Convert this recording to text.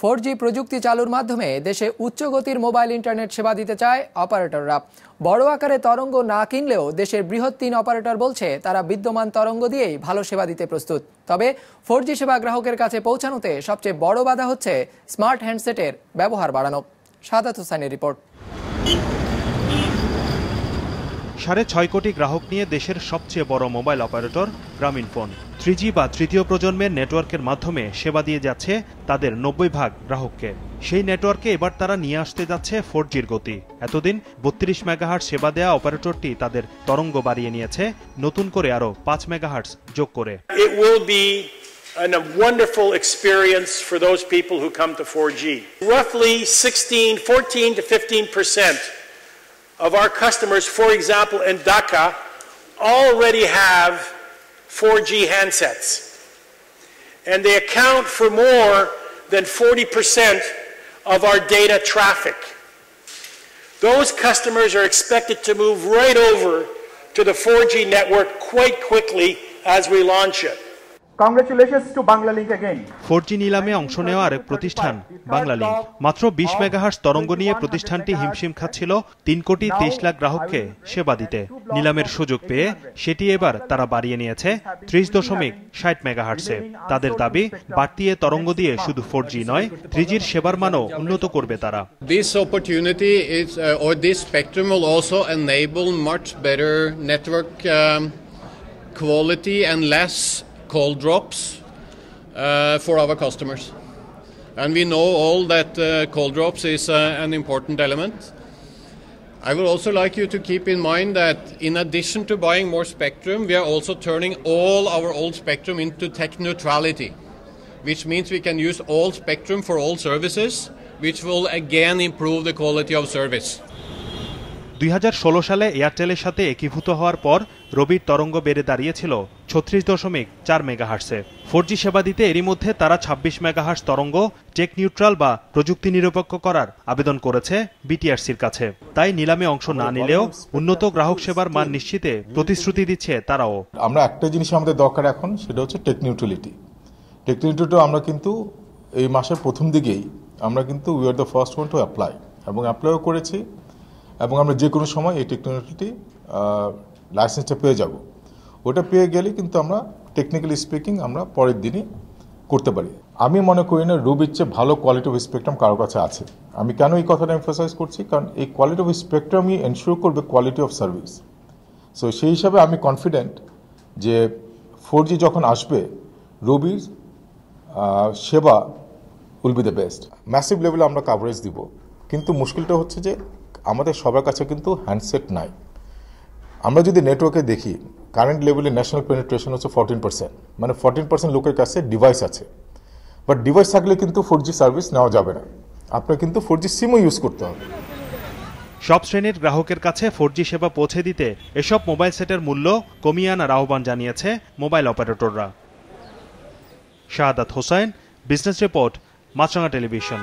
Four প্রযুক্তি চালুর মাধ্যমে দেশে উচ্চ গতির মোবাইল ইন্টারনেট সেবা দিতে চায় অপারেটররা। বড় আকারে তরঙ্গ না কিনলেও দেশের বৃহৎ তিন অপারেটর বলছে তারা বিদ্যমান তরঙ্গ দিয়েই ভালো সেবা দিতে প্রস্তুত। তবে ফোর সেবা গ্রাহকের কাছে পৌঁছানোতে সবচেয়ে বড় বাধা হচ্ছে স্মার্ট হ্যান্ডসেটের ব্যবহার বাড়ানো। সাদাত হোসেনের রিপোর্ট। সাড়ে ছয় কোটি গ্রাহক নিয়ে দেশের সবচেয়ে বড় mobile operator Grameenphone. Three বা তৃতীয় প্রজন্মের নেটওয়ার্কের মাধ্যমে সেবা দিয়ে যাচ্ছে তাদের নব্বই ভাগ গ্রাহককে। সেই নেটওয়ার্কে এবার তারা নিয়ে আসতে যাচ্ছে ফোর জির গতি। এতদিন বত্রিশ মেগাহার্ট সেবা দেয়া অপারেটরটি তাদের তরঙ্গ বাড়িয়ে নিয়েছে নতুন করে আরও পাঁচ মেগাহার্টস যোগ করে। It will be an, a wonderful experience for those people who come to 4G. Roughly 16, 14 to 15 percent of our customers, for example, in Dhaka, already have 4G handsets. And they account for more than 40 percent of our data traffic. Those customers are expected to move right over to the 4G network quite quickly as we launch it. Congratulations to Banglalink again. Four নিলামে অংশ নেওয়া আরেক প্রতিষ্ঠান বাংলালিংক মাত্র বিশ megahertz তরঙ্গ নিয়ে প্রতিষ্ঠানটি হিমশিম খাচ্ছিল। তিন কোটি তেইশ লাখ গ্রাহককে সেবা দিতে। নিলামের সুযোগ পেয়ে সেটি এবার তারা বাড়িয়ে নিয়েছে ত্রিশ দশমিক ষাট মেগাহার্সে তাদের দাবি বাড়তি তরঙ্গ দিয়ে শুধু ফোর নয় থ্রিজির সেবার মানও উন্নত করবে তারা। This opportunity is, uh, or this spectrum will also enable much better network um, quality and less call drops uh, for our customers. And we know all that uh, call drops is uh, an important element. I would also like you to keep in mind that in addition to buying more spectrum, we are also turning all our old spectrum into tech neutrality, which means we can use all spectrum for all services, which will again improve the quality of service. দুই হাজার ষোলো সালে এয়ারটেলের সাথে একীভূত হওয়ার পর রবির তরঙ্গ বেড়ে দাঁড়িয়েছিল ছত্রিশ দশমিক চার মেগাহার্সে ফোর সেবা দিতে এরই মধ্যে তারা ছাব্বিশ মেগাহার্স তরঙ্গ টেক নিউট্রাল বা প্রযুক্তি নিরপেক্ষ করার আবেদন করেছে বিটিআরসির কাছে। তাই নিলামে অংশ না নিলেও উন্নত গ্রাহক সেবার মান নিশ্চিতে প্রতিশ্রুতি দিচ্ছে তারাও। আমরা একটা জিনিস আমাদের দরকার এখন সেটা হচ্ছে টেক নিউট্রালিটি টেক নিউট্রালিটি আমরা কিন্তু এই মাসের প্রথম দিকেই আমরা কিন্তু we are the first one to apply এবং অ্যাপ্লাইও করেছি। এবং আমরা যে কোনো সময় এই টেকনোলজিটি লাইসেন্সটা পেয়ে যাব। ওটা পেয়ে গেলে কিন্তু আমরা টেকনিক্যালি স্পিকিং আমরা পরের দিনই করতে পারি। আমি মনে করি না রুবির চেয়ে ভালো কোয়ালিটি অফ স্পেকট্রাম কারোর কাছে আছে। আমি কেন এই কথাটা এমফোসাইজ করছি? কারণ এই কোয়ালিটি অফ স্পেকট্রামই এনশিওর করবে কোয়ালিটি অফ সার্ভিস সো সেই হিসাবে আমি কনফিডেন্ট যে ফোর যখন আসবে রবির সেবা will be the best massive লেভেলে আমরা কাভারেজ দিব। কিন্তু মুশকিলটা হচ্ছে যে আমাদের সবার কাছে কিন্তু হ্যান্ডসেট নাই। আমরা যদি নেটওয়ার্কে দেখি কারেন্ট লেভেলে ন্যাশনাল পেনিট্রেশন হচ্ছে ফোরটিন পার্সেন্ট মানে ফোরটিন পার্সেন্ট লোকের কাছে ডিভাইস আছে। বাট ডিভাইস থাকলে কিন্তু ফোর সার্ভিস নেওয়া যাবে না। আপনার কিন্তু ফোর সিমও ইউজ করতে হবে। সব শ্রেণির গ্রাহকের কাছে ফোর সেবা পৌঁছে দিতে এসব মোবাইল সেটের মূল্য কমিয়ে আনার আহ্বান জানিয়েছে mobile অপারেটররা Shahadat Hossain business report Maasranga television